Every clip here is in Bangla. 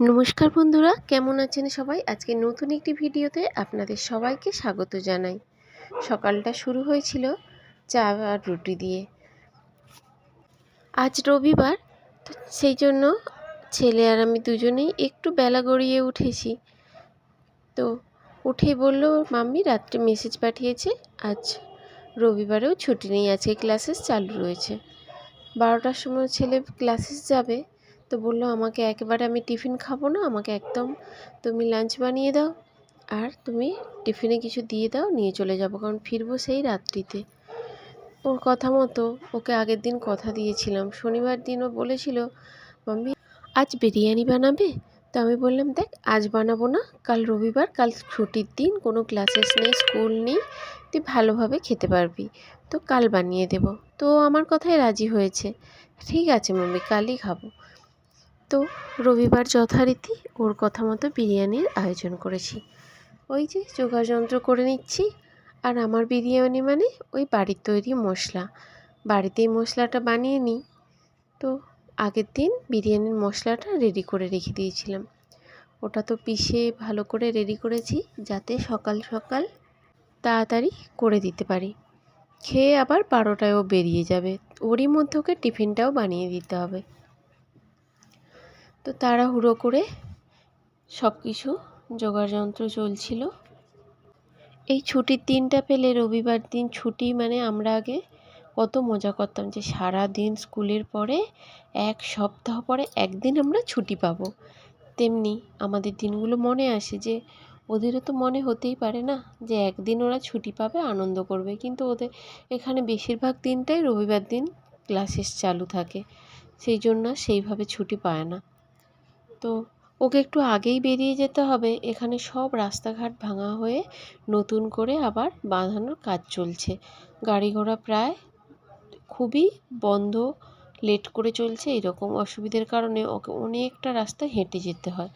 নমস্কার বন্ধুরা, কেমন আছেন সবাই? আজকে নতুন একটি ভিডিওতে আপনাদের সবাইকে স্বাগত জানাই। সকালটা শুরু হয়েছিল চা আর রুটি দিয়ে। আজ রবিবার, তো সেই জন্য ছেলে আর আমি দুজনেই একটু বেলা গড়িয়ে উঠেছি। তো উঠেই বলল, মাম্মি, রাত্রে মেসেজ পাঠিয়েছে, আজ রবিবারেও ছুটি নেই, আজকে ক্লাসেস চালু রয়েছে। বারোটার সময় ছেলে ক্লাসেস যাবে তো বলল, আমাকে একেবারে আমি টিফিন খাব না, আমাকে একদম তুমি লাঞ্চ বানিয়ে দাও আর তুমি টিফিনে কিছু দিয়ে দাও, নিয়ে চলে যাব, কারণ ফিরবো সেই রাত্রিতে। ওর কথা মতো ওকে আগের দিন কথা দিয়েছিলাম। শনিবার দিন ও বলেছিল, মাম্মি, আজ বিরিয়ানি বানাবে? তো আমি বললাম, দেখ, আজ বানাবো না, কাল রবিবার, কাল ছুটির দিন, কোনো ক্লাসেস নেই স্কুল নেই, তুই ভালোভাবে খেতে পারবি, তো কাল বানিয়ে দেব। তো আমার কথায় রাজি হয়েছে। ঠিক আছে মাম্মি, কালই খাব। তো রবিবার যথারীতি ওর কথা মতো বিরিয়ানির আয়োজন করেছি। ওই যে যোগাযন্ত্র করে নিচ্ছি, আর আমার বিরিয়ানি মানে ওই বাড়ির তৈরি মশলা। বাড়িতেই মশলাটা বানিয়ে নিই। তো আগের দিন বিরিয়ানির মশলাটা রেডি করে রেখে দিয়েছিলাম। ওটা তো পিষে ভালো করে রেডি করেছি, যাতে সকাল সকাল তাড়াতাড়ি করে দিতে পারি। খেয়ে আবার বারোটায়ও বেরিয়ে যাবে। ওরই মধ্যে ওকে টিফিনটাও বানিয়ে দিতে হবে। তো তাড়াহুড়ো করে সব কিছু যোগাযন্ত্র চলছিল। এই ছুটির দিনটা পেলে রবিবার দিন ছুটি মানে আমরা আগে কত মজা করতাম যে সারা দিন স্কুলের পরে, এক সপ্তাহ পরে একদিন আমরা ছুটি পাবো। তেমনি আমাদের দিনগুলো মনে আসে যে ওদেরও তো মনে হতেই পারে না যে একদিন ওরা ছুটি পাবে, আনন্দ করবে। কিন্তু ওদের এখানে বেশিরভাগ দিনটাই রবিবার দিন ক্লাসেস চালু থাকে। সেই জন্য সেইভাবে ছুটি পায় না। তো ওকে একটু আগেই বেরিয়ে যেতে হবে। এখানে সব রাস্তাঘাট ভাঙা হয়ে নতুন করে আবার বাঁধানোর কাজ চলছে। গাড়ি ঘোড়া প্রায় খুবই বন্ধ, লেট করে চলছে। এরকম অসুবিধার কারণে ওকে অনেকটা রাস্তা হেঁটে যেতে হয়।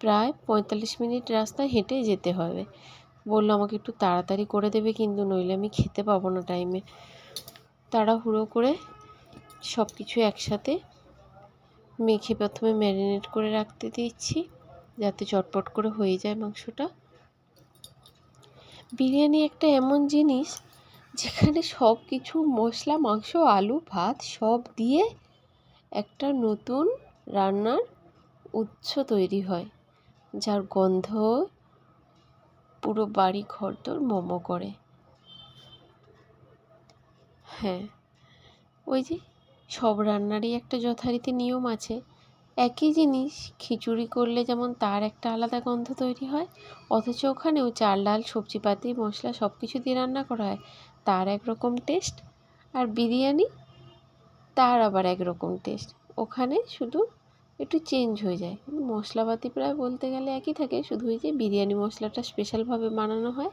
প্রায় পঁয়তাল্লিশ মিনিট রাস্তা হেঁটে যেতে হবে। বলল, আমাকে একটু তাড়াতাড়ি করে দেবে কিন্তু নইলে আমি খেতে পাবো না টাইমে। তাড়াহুড়ো করে সব কিছু একসাথে মেখে প্রথমে ম্যারিনেট করে রাখতে দিচ্ছি, যাতে চটপট করে হয়ে যায় মাংসটা। বিরিয়ানি একটা এমন জিনিস যেখানে সব কিছু মশলা, মাংস, আলু, ভাত, সব দিয়ে একটা নতুন রান্নার উৎস তৈরি হয়, যার গন্ধ পুরো বাড়ি ঘর তোর মোমো করে। হ্যাঁ ওই যে সব রান্নারই একটা যথারীতি নিয়ম আছে। একই জিনিস খিচুড়ি করলে যেমন তার একটা আলাদা গন্ধ তৈরি হয়, অথচ ওখানেও চাল, ডাল সবজিপাতি মশলা সব কিছু দিয়ে রান্না করা হয়। তার একরকম টেস্ট আর বিরিয়ানি তার আবার একরকম টেস্ট। ওখানে শুধু একটু চেঞ্জ হয়ে যায়। মশলাপাতি প্রায় বলতে গেলে একই থাকে, শুধু ওই যে বিরিয়ানি মশলাটা স্পেশালভাবে বানানো হয়।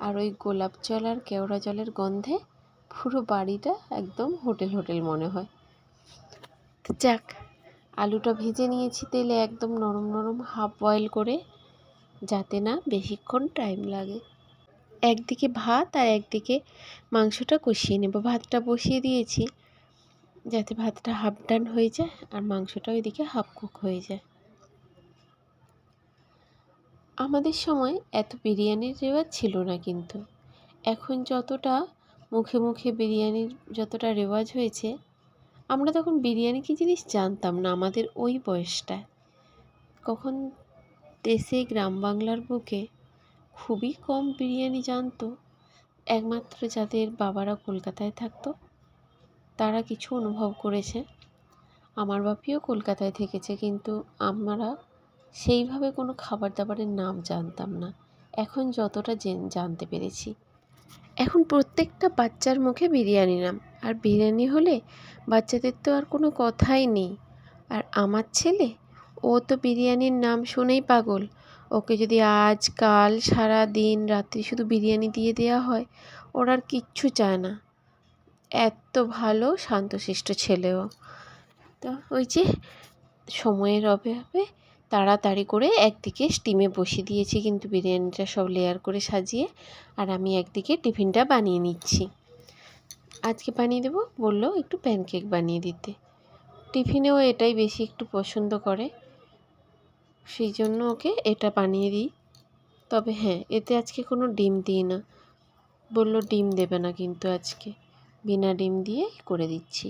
আর ওই গোলাপ জল আর কেওড়া জলের গন্ধে পুরো বাড়িটা একদম হোটেল হোটেল মনে হয়। তো যাক, আলুটা ভেজে নিয়েছি তেলে একদম নরম নরম হাফ বয়েল করে, যাতে না বেশিক্ষণ টাইম লাগে। একদিকে ভাত আর একদিকে মাংসটা কষিয়ে নেব। ভাতটা বসিয়ে দিয়েছি, যাতে ভাতটা হাফ ডান হয়ে যায় আর মাংসটা ওইদিকে হাফ কুক হয়ে যায়। আমাদের সময় এত বিরিয়ানির রেওয়াজ ছিল না কিন্তু। এখন যতটা মুখে মুখে বিরিয়ানির যতটা রেওয়াজ হয়েছে, আমরা তখন বিরিয়ানি কী জিনিস জানতাম না আমাদের ওই বয়সটায়। কখন দেশে গ্রাম বাংলার বুকে খুবই কম বিরিয়ানি জানতো, একমাত্র যাদের বাবারা কলকাতায় থাকতো, তারা কিছু অনুভব করেছে। আমার বাপিও কলকাতায় থেকেছে, কিন্তু আমরা সেইভাবে কোনো খাবার দাবারের নাম জানতাম না। এখন যতটা জানতে পেরেছি। এখন প্রত্যেকটা বাচ্চার মুখে বিরিয়ানি নাম। আর বিরিয়ানি হলে বাচ্চাদের তো আর কোনো কথাই নেই। আর আমার ছেলে? ও তো বিরিয়ানির নাম শুনেই পাগল। ওকে যদি আজ, কাল, সারা দিন, রাত্রি শুধু বিরিয়ানি দিয়ে দেওয়া হয়, ওর আর কিচ্ছু চায় না। এত ভালো, শান্তশিষ্ট ছেলেও। তো ওই যে, সময়ের অভাবে তাড়াতাড়ি করে একদিকে স্টিমে বসিয়ে দিয়েছি কিন্তু বিরিয়ানিটা সব লেয়ার করে সাজিয়ে আর আমি একদিকে টিফিনটা বানিয়ে নিচ্ছি। আজকে বানিয়ে দেবো? বলল একটু প্যানকেক বানিয়ে দিতে। টিফিনেও এটাই বেশি একটু পছন্দ করে। সেই জন্য ওকে এটা বানিয়ে দিই। তবে হ্যাঁ এতে আজকে কোনো ডিম দিই না। বলল ডিম দেবে না কিন্তু আজকে। বিনা ডিম দিয়ে করে দিচ্ছি।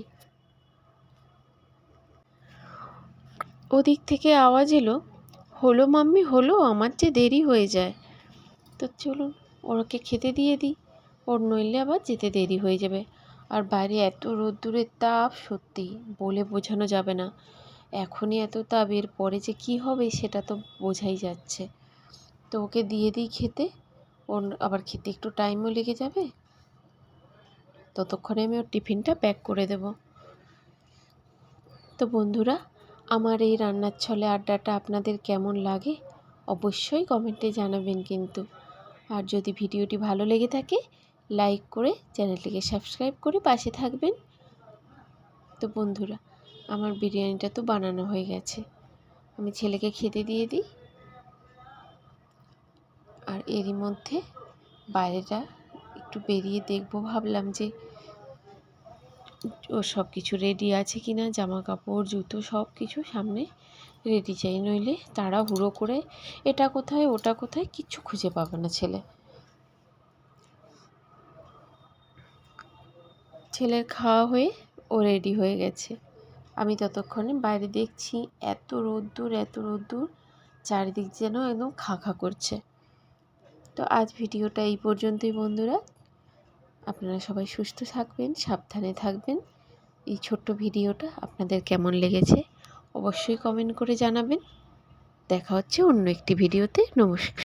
ওদিক থেকে আওয়াজ এলো, হলো মাম্মি, হলো, আমার যে দেরি হয়ে যায়। তো চলুন ওকে খেতে দিয়ে দিই, ওর নইলে আবার যেতে দেরি হয়ে যাবে। আর বাইরে এত রোদ্দুরের তাপ, সত্যি বলে বোঝানো যাবে না। এখনই এত তাপ, এর পরে যে কী হবে সেটা তো বোঝাই যাচ্ছে। তো ওকে দিয়ে দিই খেতে? ওর আবার খেতে একটু টাইমও লেগে যাবে? ততক্ষণে আমি ওর টিফিনটা প্যাক করে দেব। তো বন্ধুরা আমার এই রান্নার ছলে আড্ডাটা আপনাদের কেমন লাগে? অবশ্যই কমেন্টে জানাবেন কিন্তু। আর যদি ভিডিওটি ভালো লেগে থাকে, লাইক করে চ্যানেলটিকে সাবস্ক্রাইব করে পাশে থাকবেন। তো বন্ধুরা, আমার বিরিয়ানিটা তো বানানো হয়ে গেছে। আমি ছেলেকে খেতে দিয়ে দিই। আর এরই মধ্যে বাইরেটা একটু বেরিয়ে দেখব ভাবলাম যে সব কিছু রেডি আছে কি না জামা কাপড় জুতো সব কিছু সামনে রেডি চাই। নইলে তারা হুড়ো করে এটা কোথায়, ওটা কোথায় কিচ্ছু খুঁজে পাবে না ছেলে। ছেলের খাওয়া হয়ে ও রেডি হয়ে গেছে। আমি ততক্ষণে বাইরে দেখছি এত রোদ্দুর এত রোদ্দুর, চারিদিক যেন একদম খা খা করছে। তো আজ ভিডিওটা এই পর্যন্তই বন্ধুরা। আপনারা সবাই সুস্থ থাকবেন, সাবধানে থাকবেন। এই ছোট্ট ভিডিওটা আপনাদের কেমন লেগেছে অবশ্যই কমেন্ট করে জানাবেন। দেখা হচ্ছে অন্য একটি ভিডিওতে। নমস্কার।